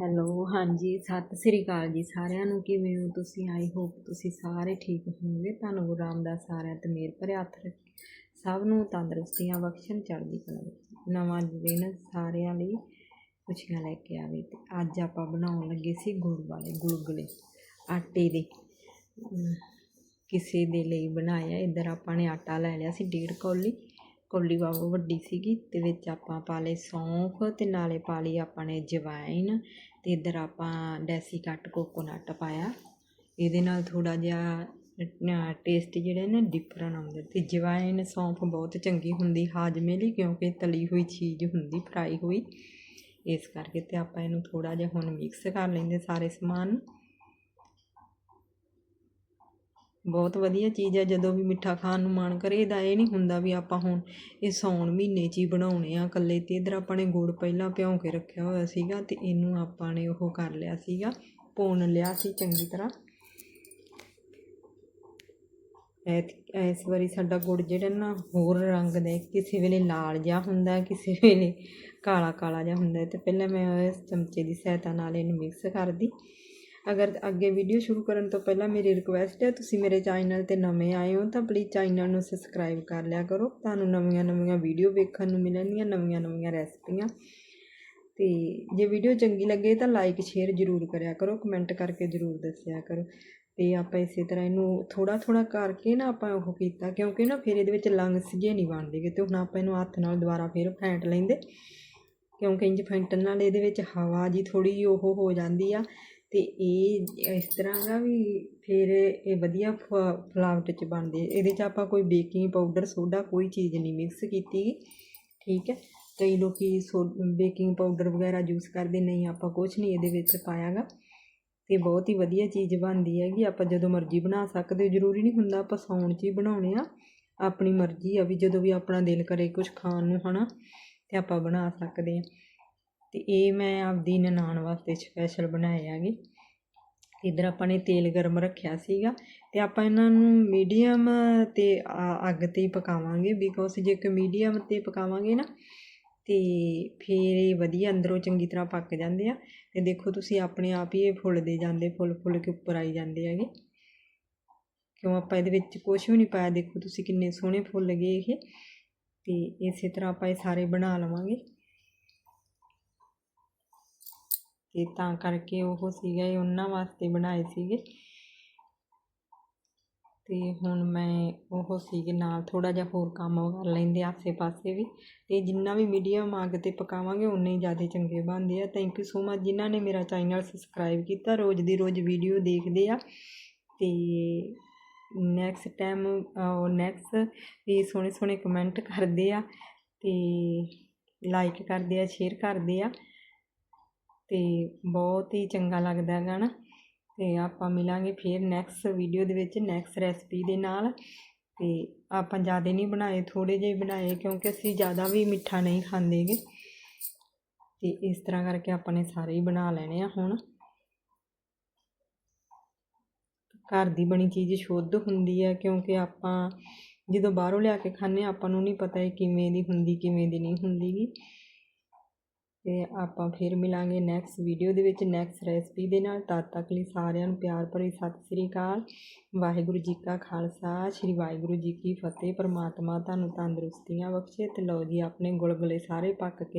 Hello ਹਾਂਜੀ, ਸਤਿ ਸ੍ਰੀ ਅਕਾਲ ਜੀ ਸਾਰਿਆਂ ਨੂੰ। ਕਿਵੇਂ ਹੋ ਤੁਸੀਂ? ਆਈ ਹੋਪ ਤੁਸੀਂ ਸਾਰੇ ਠੀਕ ਹੋਵੋਗੇ। ਤੁਹਾਨੂੰ ਗੁਰੂ ਰਾਮਦਾਸ ਸਾਰਿਆਂ ਤੇ ਮੇਰ ਭਰੇ ਹੱਥ ਰੱਖੇ। ਸਭ ਨੂੰ ਤੰਦਰੁਸਤੀਆਂ ਬਖਸ਼ਣ ਚੜ੍ਹਦੀ ਕਲਾ ਵਿੱਚ। ਨਵਾਂ ਦਿਨ ਸਾਰਿਆਂ ਲਈ ਖੁਸ਼ੀਆਂ ਲੈ ਕੇ ਆਵੇ। ਤੇ ਅੱਜ ਆਪਾਂ ਬਣਾਉਣ ਲੱਗੇ ਸੀ ਗੁੜ ਵਾਲੇ, ਗੁਲਗੁਲੇ। ਆਟੇ ਦੇ। ਕਿਸੇ ਦੇ ਲਈ ਬਣਾਇਆ। ਇੱਧਰ ਆਪਾਂ ਨੇ ਆਟਾ ਲੈ ਲਿਆ ਸੀ, ਡੇਢ ਕੌਲੀ। ਕੌਲੀ ਵਾਵਾ ਵੱਡੀ ਸੀਗੀ, ਤੇ ਵਿੱਚ ਆਪਾਂ ਪਾ ਲਏ ਸੌਂਫ ਤੇ ਨਾਲੇ ਪਾ ਲਈ ਆਪਾਂ ਨੇ ਜਵਾਇਨ ਤੇ ਇੱਧਰ ਆਪਾਂ ਡੈਸੀ ਕੱਟ ਕੋਕੋਨਟ ਪਾਇਆ। ਇਹਦੇ ਨਾਲ ਥੋੜਾ ਜਿਹਾ ਟੇਸਟ ਜਿਹੜੇ ਨੇ ਡਿਫਰੈਂਟ ਆਉਂਦੇ ਤੇ ਜਵਾਇਨ ਸੌਂਫ ਬਹੁਤ ਚੰਗੀ ਹੁੰਦੀ ਹਾਜ਼ਮੇ ਲਈ, ਕਿਉਂਕਿ ਤਲੀ ਹੋਈ ਚੀਜ਼ ਹੁੰਦੀ ਫਰਾਈ ਹੋਈ। ਇਸ ਕਰਕੇ ਤੇ ਆਪਾਂ ਇਹਨੂੰ ਥੋੜਾ ਜਿਹਾ ਹੁਣ ਮਿਕਸ ਕਰ ਲੈਂਦੇ ਸਾਰੇ ਸਮਾਨ ਨੂੰ ਬਹੁਤ ਵਧੀਆ ਚੀਜ਼ ਹੈ, ਜਦੋਂ ਵੀ ਮਿੱਠਾ ਖਾਣ ਨੂੰ ਮਨ ਕਰੇ, ਇਹਦਾ ਇਹ ਨਹੀਂ ਹੁੰਦਾ ਵੀ ਆਪਾਂ ਹੁਣ ਇਹ ਸਾਉਣ ਮਹੀਨੇ 'ਚ ਹੀ ਬਣਾਉਣੇ ਆ, ਇਕੱਲੇ ਤੇ ਇੱਧਰ ਆਪਾਂ ਨੇ ਗੁੜ ਪਹਿਲਾਂ ਭਿਉਂ ਕੇ ਰੱਖਿਆ ਹੋਇਆ ਸੀਗਾ ਅਤੇ ਇਹਨੂੰ ਆਪਾਂ ਨੇ ਉਹ ਕਰ ਲਿਆ ਸੀਗਾ, ਭੁੰਨ ਲਿਆ ਸੀ ਚੰਗੀ ਤਰ੍ਹਾਂ। ਐਤ- ਇਸ ਵਾਰੀ ਸਾਡਾ ਗੁੜ ਜਿਹੜਾ ਨਾ ਹੋਰ ਰੰਗ ਦੇ ਕਿਸੇ ਵੇਲੇ ਲਾਲ ਜਿਹਾ ਹੁੰਦਾ, ਕਿਸੇ ਵੇਲੇ ਕਾਲਾ ਕਾਲਾ ਜਿਹਾ ਹੁੰਦਾ ਹੈ, ਤੇ ਪਹਿਲਾਂ ਮੈਂ ਇਸ ਚਮਚੇ ਦੀ ਸਹਾਇਤਾ ਨਾਲ ਇਹਨੂੰ ਮਿਕਸ ਕਰਦੀ। ਅਗਰ ਅੱਗੇ ਵੀਡੀਓ ਸ਼ੁਰੂ ਕਰਨ ਤੋਂ ਪਹਿਲਾਂ ਮੇਰੀ ਰਿਕੁਐਸਟ ਹੈ, ਤੁਸੀਂ ਮੇਰੇ ਚੈਨਲ ਤੇ ਨਵੇਂ ਆਏ ਹੋ, ਤਾਂ ਪਲੀਜ਼ ਚੈਨਲ ਨੂੰ ਸਬਸਕ੍ਰਾਈਬ ਕਰ ਲਿਆ ਕਰੋ। ਤੁਹਾਨੂੰ ਨਵੀਆਂ ਨਵੀਆਂ ਵੀਡੀਓ ਵੇਖਣ ਨੂੰ ਮਿਲਣਗੀਆਂ, ਨਵੀਆਂ ਨਵੀਆਂ ਰੈਸਪੀਆਂ ਤੇ ਜੇ ਵੀਡੀਓ ਚੰਗੀ ਲੱਗੇ ਤਾਂ ਲਾਈਕ ਸ਼ੇਅਰ ਜ਼ਰੂਰ ਕਰਿਆ ਕਰੋ ਕਮੈਂਟ ਕਰਕੇ ਜ਼ਰੂਰ ਦੱਸਿਆ ਕਰੋ। ਤੇ ਆਪਾਂ ਇਸੇ ਤਰ੍ਹਾਂ ਇਹਨੂੰ ਥੋੜਾ ਥੋੜਾ ਕਰਕੇ ਨਾ ਆਪਾਂ ਉਹ ਕੀਤਾ, ਕਿਉਂਕਿ ਨਾ ਫਿਰ ਇਹਦੇ ਵਿੱਚ ਲੰਗਸ ਜੇ ਨਹੀਂ ਬਣਦੇਗੇ ਤੇ ਹੁਣ ਆਪਾਂ ਇਹਨੂੰ ਹੱਥ ਨਾਲ ਦੁਬਾਰਾ ਫਿਰ ਫੈਂਟ ਲੈਂਦੇ। ਕਿਉਂਕਿ ਇੰਜ ਫੈਂਟਣ ਨਾਲ ਇਹਦੇ ਵਿੱਚ ਹਵਾ ਜੀ ਥੋੜੀ ਜਿਹੀ ਉਹ ਹੋ ਜਾਂਦੀ ਆ ਤੇ ਇਹ ਇਸ ਤਰ੍ਹਾਂ ਗਾ ਵੀ ਫਿਰ ਇਹ ਵਧੀਆ ਫ- ਫਲਾਵਟ ਚ ਬਣਦੇ ਇਹਦੇ ਚ ਆਪਾਂ ਕੋਈ ਬੇਕਿੰਗ ਪਾਊਡਰ, ਸੋਡਾ ਕੋਈ ਚੀਜ਼ ਨਹੀਂ ਮਿਕਸ ਕੀਤੀ। ਠੀਕ ਹੈ? ਕਈ ਲੋਕ ਸੋ, ਬੇਕਿੰਗ ਪਾਊਡਰ ਵਗੈਰਾ ਯੂਜ਼ ਕਰਦੇ, ਨਹੀਂ ਆਪਾਂ ਕੁਝ ਨਹੀਂ ਇਹਦੇ ਵਿੱਚ ਪਾਇਆ ਗਾ ਤੇ ਬਹੁਤ ਹੀ ਵਧੀਆ ਚੀਜ਼ ਬਣਦੀ ਹੈਗੀ। ਆਪਾਂ ਜਦੋਂ ਮਰਜ਼ੀ ਬਣਾ ਸਕਦੇ ਹੋ। ਜ਼ਰੂਰੀ ਨਹੀਂ ਹੁੰਦਾ ਆਪਾਂ ਸੌਣ 'ਚ ਹੀ ਬਣਾਉਣੇ ਆ। ਆਪਣੀ ਮਰਜ਼ੀ ਆ ਵੀ ਜਦੋਂ ਵੀ ਆਪਣਾ ਦਿਲ ਕਰੇ ਕੁਝ ਖਾਣ ਨੂੰ, ਹਨਾ? ਤੇ ਆਪਾਂ ਬਣਾ ਸਕਦੇ ਆ। ਅਤੇ ਇਹ ਮੈਂ ਆਪਦੀ ਨਨਾਣ ਵਾਸਤੇ ਸਪੈਸ਼ਲ ਬਣਾਏ ਹੈਗੇ। ਇੱਧਰ ਆਪਾਂ ਨੇ ਤੇਲ ਗਰਮ ਰੱਖਿਆ ਸੀਗਾ ਅਤੇ ਆਪਾਂ ਇਹਨਾਂ ਨੂੰ ਮੀਡੀਅਮ ਤੇ ਅੱਗ ਤੇ ਹੀ ਪਕਾਵਾਂਗੇ ਬਿਕੋਜ਼ ਜੇ ਕਿ ਮੀਡੀਅਮ ਤੇ ਪਕਾਵਾਂਗੇ ਨਾ ਤੇ ਫਿਰ ਇਹ ਵਧੀਆ ਅੰਦਰੋਂ ਚੰਗੀ ਤਰ੍ਹਾਂ ਪੱਕ ਜਾਂਦੇ ਆ। ਅਤੇ ਦੇਖੋ ਤੁਸੀਂ ਆਪਣੇ ਆਪ ਹੀ ਇਹ ਫੁੱਲਦੇ ਜਾਂਦੇ, ਫੁੱਲ ਫੁੱਲ ਕੇ ਉੱਪਰ ਆਈ ਜਾਂਦੇ ਹੈਗੇ। ਕਿਉਂ ਆਪਾਂ ਇਹਦੇ ਵਿੱਚ ਕੁਝ ਵੀ ਨਹੀਂ ਪਾਇਆ, ਦੇਖੋ ਤੁਸੀਂ ਕਿੰਨੇ ਸੋਹਣੇ ਫੁੱਲ ਗਏ ਇਹ। ਅਤੇ ਇਸੇ ਤਰ੍ਹਾਂ ਆਪਾਂ ਇਹ ਸਾਰੇ ਬਣਾ ਲਵਾਂਗੇ। ਅਤੇ ਤਾਂ ਕਰਕੇ ਉਹ ਸੀਗਾ ਇਹ ਉਹਨਾਂ ਵਾਸਤੇ ਬਣਾਏ ਸੀਗੇ। ਅਤੇ ਹੁਣ ਮੈਂ ਉਹ ਸੀਗੇ ਨਾਲ ਥੋੜ੍ਹਾ ਜਿਹਾ ਹੋਰ ਕੰਮ ਕਰ ਲੈਂਦੇ ਆਸੇ ਪਾਸੇ ਵੀ। ਅਤੇ ਜਿੰਨਾ ਵੀ ਮੀਡੀਅਮ ਅੱਗ ਤੇ ਪਕਾਵਾਂਗੇ ਉਨੇ ਹੀ ਜ਼ਿਆਦਾ ਚੰਗੇ ਬਣਦੇ ਆ। ਥੈਂਕ ਯੂ ਸੋ ਮਚ ਜਿਨ੍ਹਾਂ ਨੇ ਮੇਰਾ ਚੈਨਲ ਸਬਸਕ੍ਰਾਈਬ ਕੀਤਾ। ਰੋਜ਼ ਦੀ ਰੋਜ਼ ਵੀਡੀਓ ਦੇਖਦੇ ਆ। ਅਤੇ ਨੈਕਸਟ ਟਾਈਮ ਨੈਕਸਟ ਵੀ ਸੋਹਣੇ ਸੋਹਣੇ ਕਮੈਂਟ ਕਰਦੇ ਆ। ਅਤੇ ਲਾਈਕ ਕਰਦੇ ਆ ਸ਼ੇਅਰ ਕਰਦੇ ਆ। ਤੇ ਬਹੁਤ ਹੀ ਚੰਗਾ ਲੱਗਦਾ ਹੈਗਾ ਨਾ। ਅਤੇ ਆਪਾਂ ਮਿਲਾਂਗੇ ਫਿਰ ਨੈਕਸਟ ਵੀਡੀਓ ਦੇ ਵਿੱਚ ਨੈਕਸਟ ਰੈਸਪੀ ਦੇ ਨਾਲ। ਅਤੇ ਆਪਾਂ ਜ਼ਿਆਦਾ ਨਹੀਂ ਬਣਾਏ, ਥੋੜ੍ਹੇ ਜਿਹੇ ਬਣਾਏ ਕਿਉਂਕਿ ਅਸੀਂ ਜ਼ਿਆਦਾ ਵੀ ਮਿੱਠਾ ਨਹੀਂ ਖਾਂਦੇ ਗੇ ਅਤੇ ਇਸ ਤਰ੍ਹਾਂ ਕਰਕੇ ਆਪਾਂ ਨੇ ਸਾਰੇ ਹੀ ਬਣਾ ਲੈਣੇ ਆ ਹੁਣ। ਘਰ ਦੀ ਬਣੀ ਚੀਜ਼ ਸ਼ੁੱਧ ਹੁੰਦੀ ਹੈ ਕਿਉਂਕਿ ਆਪਾਂ ਜਦੋਂ ਬਾਹਰੋਂ ਲਿਆ ਕੇ ਖਾਂਦੇ ਹਾਂ ਆਪਾਂ ਨੂੰ ਨਹੀਂ ਪਤਾ ਇਹ ਕਿਵੇਂ ਦੀ ਹੁੰਦੀ, ਕਿਵੇਂ ਦੀ ਨਹੀਂ ਹੁੰਦੀਗੀ ਅਤੇ ਆਪਾਂ ਫਿਰ ਮਿਲਾਂਗੇ ਨੈਕਸਟ ਵੀਡੀਓ ਦੇ ਵਿੱਚ ਨੈਕਸਟ ਰੈਸਪੀ ਦੇ ਨਾਲ। ਤਦ ਤੱਕ ਲਈ ਸਾਰਿਆਂ ਨੂੰ ਪਿਆਰ ਭਰੀ ਸਤਿ ਸ੍ਰੀ ਅਕਾਲ। ਵਾਹਿਗੁਰੂ ਜੀ ਕਾ ਖਾਲਸਾ, ਸ੍ਰੀ ਵਾਹਿਗੁਰੂ ਜੀ ਕੀ ਫਤਿਹ। ਪਰਮਾਤਮਾ ਤੁਹਾਨੂੰ ਤੰਦਰੁਸਤੀਆਂ ਬਖਸ਼ੇ ਤੇ ਲਓ ਜੀ, ਆਪਣੇ ਗੁਲਗੁਲੇ ਸਾਰੇ ਪੱਕ ਕੇ